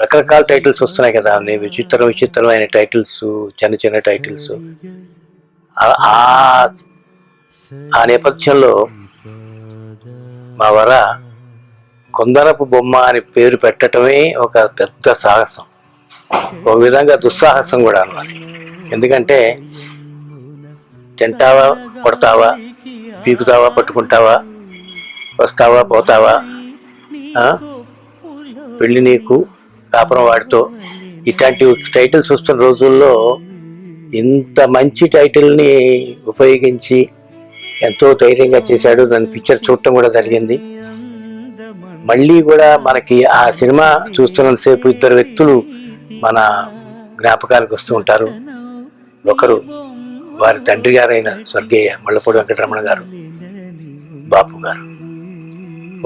రకరకాల టైటిల్స్ వస్తున్నాయి కదా. అన్ని విచిత్ర విచిత్రమైన టైటిల్స్ చిన్న చిన్న టైటిల్స్. ఆ- ఆ- నేపథ్యంలో మా వర కొందరపు బొమ్మ అని పేరు పెట్టడమే ఒక పెద్ద సాహసం. ఒక విధంగా దుస్సాహసం కూడా అన్నమాట ఎందుకంటే తింటావా కొడతావా పీకుతావా పట్టుకుంటావా వస్తావా పోతావా? పెళ్ళి పెళ్ళి నీకు కాపురం వాడితో. ఇట్లాంటి టైటిల్స్ వస్తున్న రోజుల్లో ఇంత మంచి టైటిల్ని ఉపయోగించి ఎంతో ధైర్యంగా చేశాడు. దాని పిక్చర్ చూడటం కూడా జరిగింది. మళ్ళీ కూడా మనకి ఆ సినిమా చూస్తున్నంతసేపు ఇద్దరు వ్యక్తులు మన జ్ఞాపకాలకు వస్తూ ఉంటారు. ఒకరు వారి తండ్రి గారైన స్వర్గీయ మల్లపూడి వెంకటరమణ గారు బాపు గారు.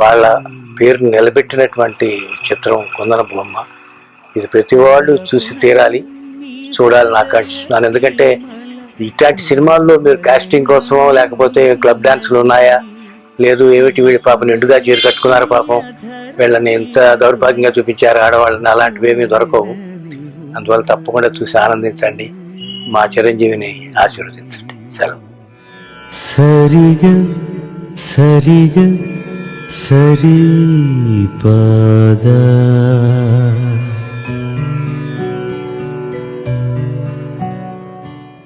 వాళ్ళ పేరు నిలబెట్టినటువంటి చిత్రం కొందన బొమ్మ. ఇది ప్రతి వాళ్ళు చూసి తీరాలి. చూడాలి నాకు అనిపిస్తున్నాను ఎందుకంటే ఇట్లాంటి సినిమాల్లో మీరు కాస్టింగ్ కోసమో లేకపోతే క్లబ్ డాన్సులు ఉన్నాయా? లేదు ఏమిటి వీడి పాపం నిండుగా చీర కట్టుకున్నారు పాపం. వీళ్ళని ఎంత దౌర్భాగ్యంగా చూపించారు ఆడవాళ్ళని. అలాంటివి ఏమీ దొరకవు. అందువల్ల తప్పకుండా చూసి ఆనందించండి. మా చిరంజీవిని ఆశీర్వదించండి. సెలవు. సరిగ సరిగ सरी पदा